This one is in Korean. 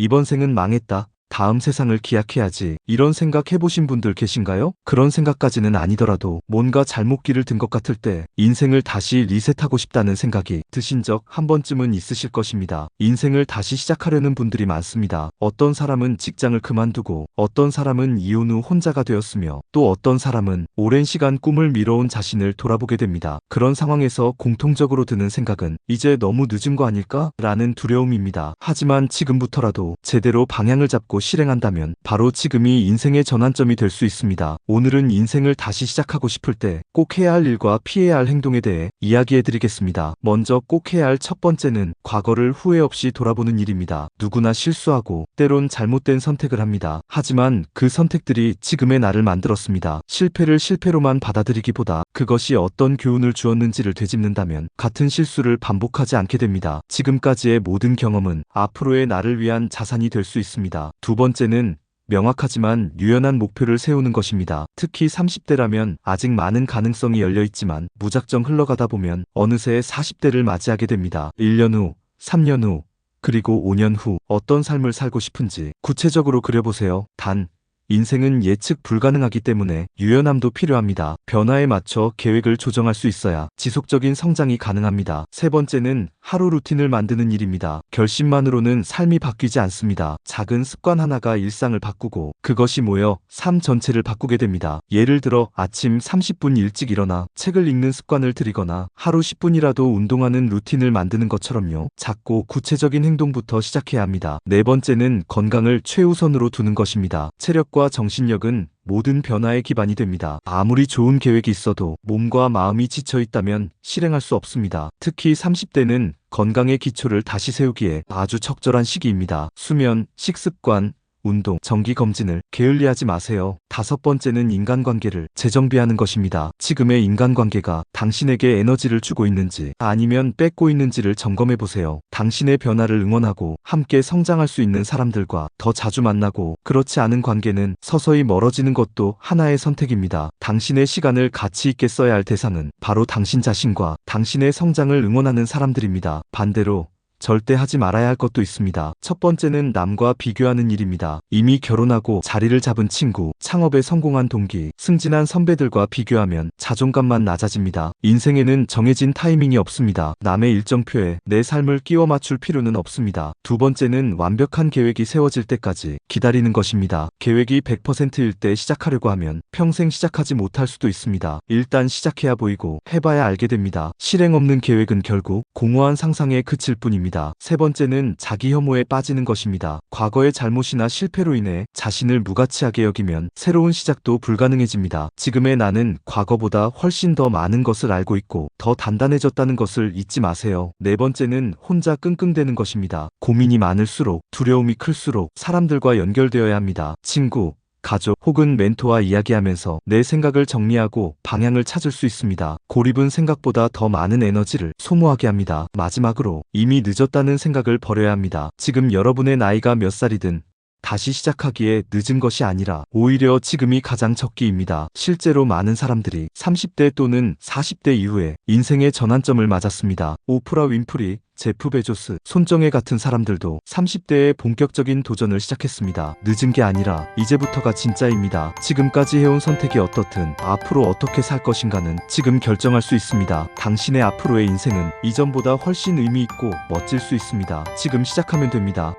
이번 생은 망했다. 다음 세상을 기약해야지. 이런 생각 해보신 분들 계신가요? 그런 생각까지는 아니더라도 뭔가 잘못 길을 든 것 같을 때 인생을 다시 리셋하고 싶다는 생각이 드신 적 한 번쯤은 있으실 것입니다. 인생을 다시 시작하려는 분들이 많습니다. 어떤 사람은 직장을 그만두고 어떤 사람은 이혼 후 혼자가 되었으며 또 어떤 사람은 오랜 시간 꿈을 미뤄온 자신을 돌아보게 됩니다. 그런 상황에서 공통적으로 드는 생각은 이제 너무 늦은 거 아닐까? 라는 두려움입니다. 하지만 지금부터라도 제대로 방향을 잡고 실행한다면 바로 지금이 인생의 전환점이 될 수 있습니다. 오늘은 인생을 다시 시작하고 싶을 때 꼭 해야 할 일과 피해야 할 행동에 대해 이야기해 드리겠습니다. 먼저 꼭 해야 할 첫 번째는 과거를 후회 없이 돌아보는 일입니다. 누구나 실수하고 때론 잘못된 선택을 합니다. 하지만 그 선택들이 지금의 나를 만들었습니다. 실패를 실패로만 받아들이기보다 그것이 어떤 교훈을 주었는지를 되짚는다면 같은 실수를 반복하지 않게 됩니다. 지금까지의 모든 경험은 앞으로의 나를 위한 자산이 될 수 있습니다. 두 번째는 명확하지만 유연한 목표를 세우는 것입니다. 특히 30대라면 아직 많은 가능성이 열려 있지만 무작정 흘러가다 보면 어느새 40대를 맞이하게 됩니다. 1년 후, 3년 후, 그리고 5년 후 어떤 삶을 살고 싶은지 구체적으로 그려보세요. 단, 인생은 예측 불가능하기 때문에 유연함도 필요합니다. 변화에 맞춰 계획을 조정할 수 있어야 지속적인 성장이 가능합니다. 세 번째는 하루 루틴을 만드는 일입니다. 결심만으로는 삶이 바뀌지 않습니다. 작은 습관 하나가 일상을 바꾸고 그것이 모여 삶 전체를 바꾸게 됩니다. 예를 들어 아침 30분 일찍 일어나 책을 읽는 습관을 들이거나 하루 10분이라도 운동하는 루틴을 만드는 것처럼요. 작고 구체적인 행동부터 시작해야 합니다. 네 번째는 건강을 최우선으로 두는 것입니다. 체력과 정신력은 모든 변화의 기반이 됩니다. 아무리 좋은 계획이 있어도 몸과 마음이 지쳐 있다면 실행할 수 없습니다. 특히 30대는 건강의 기초를 다시 세우기에 아주 적절한 시기입니다. 수면, 식습관, 운동, 정기 검진을 게을리하지 마세요. 다섯 번째는 인간관계를 재정비하는 것입니다. 지금의 인간관계가 당신에게 에너지를 주고 있는지 아니면 뺏고 있는지를 점검해 보세요. 당신의 변화를 응원하고 함께 성장할 수 있는 사람들과 더 자주 만나고 그렇지 않은 관계는 서서히 멀어지는 것도 하나의 선택입니다. 당신의 시간을 가치 있게 써야 할 대상은 바로 당신 자신과 당신의 성장을 응원하는 사람들입니다. 반대로 절대 하지 말아야 할 것도 있습니다. 첫 번째는 남과 비교하는 일입니다. 이미 결혼하고 자리를 잡은 친구, 창업에 성공한 동기, 승진한 선배들과 비교하면 자존감만 낮아집니다. 인생에는 정해진 타이밍이 없습니다. 남의 일정표에 내 삶을 끼워 맞출 필요는 없습니다. 두 번째는 완벽한 계획이 세워질 때까지 기다리는 것입니다. 계획이 100%일 때 시작하려고 하면 평생 시작하지 못할 수도 있습니다. 일단 시작해야 보이고 해봐야 알게 됩니다. 실행 없는 계획은 결국 공허한 상상에 그칠 뿐 입니다. 세 번째는 자기 혐오에 빠지는 것입니다. 과거의 잘못이나 실패로 인해 자신을 무가치하게 여기면 새로운 시작도 불가능해집니다. 지금의 나는 과거보다 훨씬 더 많은 것을 알고 있고 더 단단해졌다는 것을 잊지 마세요. 네 번째는 혼자 끙끙대는 것입니다. 고민이 많을수록 두려움이 클수록 사람들과 연결되어야 합니다. 친구, 가족 혹은 멘토와 이야기하면서 내 생각을 정리하고 방향을 찾을 수 있습니다. 고립은 생각보다 더 많은 에너지를 소모하게 합니다. 마지막으로 이미 늦었다는 생각을 버려야 합니다. 지금 여러분의 나이가 몇 살이든 다시 시작하기에 늦은 것이 아니라 오히려 지금이 가장 적기입니다. 실제로 많은 사람들이 30대 또는 40대 이후에 인생의 전환점을 맞았습니다. 오프라 윈프리, 제프 베조스, 손정혜 같은 사람들도 30대에 본격적인 도전을 시작했습니다. 늦은 게 아니라 이제부터가 진짜입니다. 지금까지 해온 선택이 어떻든 앞으로 어떻게 살 것인가는 지금 결정할 수 있습니다. 당신의 앞으로의 인생은 이전보다 훨씬 의미 있고 멋질 수 있습니다. 지금 시작하면 됩니다.